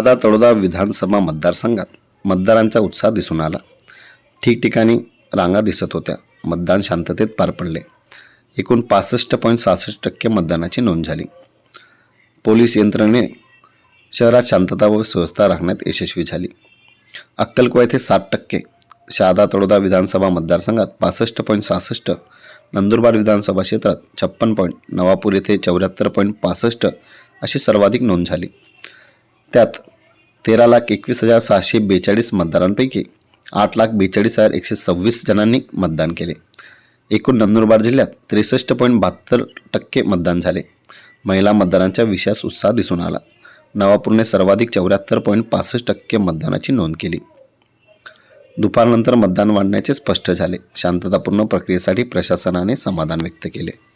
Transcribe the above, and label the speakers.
Speaker 1: आता तळोदा विधानसभा मतदारसंघात मतदारांचा उत्साह दिसून आला. ठिकठिकाणी रांगा दिसत होत्या. मतदान शांततेत पार पडले. एकूण पासष्ट पॉईंट सहासष्ट टक्के मतदानाची नोंद झाली. पोलीस यंत्रणे शहरात शांतता व स्वस्था राखण्यात यशस्वी झाली. अक्कलकुवा येथे साठ टक्के शहादा तळोदा विधानसभा मतदारसंघात पासष्ट पॉईंट सहासष्ट नंदुरबार विधानसभा क्षेत्रात छप्पन पॉईंट नवापूर येथे चौऱ्याहत्तर पॉईंट पासष्ट अशी सर्वाधिक नोंद झाली. त्यात तेरा लाख एकवीस हजार सहाशे बेचाळीस मतदारांपैकी आठ लाख बेचाळीस हजार एकशे सव्वीस जणांनी मतदान केले. एकूण नंदुरबार जिल्ह्यात त्रेसष्ट पॉईंट बहात्तर टक्के मतदान झाले. महिला मतदारांचा विशेष उत्साह दिसून आला. नवापूरने सर्वाधिक चौऱ्याहत्तर पॉईंट पासष्ट टक्के मतदानाची नोंद केली. दुपारनंतर मतदान वाढण्याचे स्पष्ट झाले. शांततापूर्ण प्रक्रियेसाठी प्रशासनाने समाधान व्यक्त केले.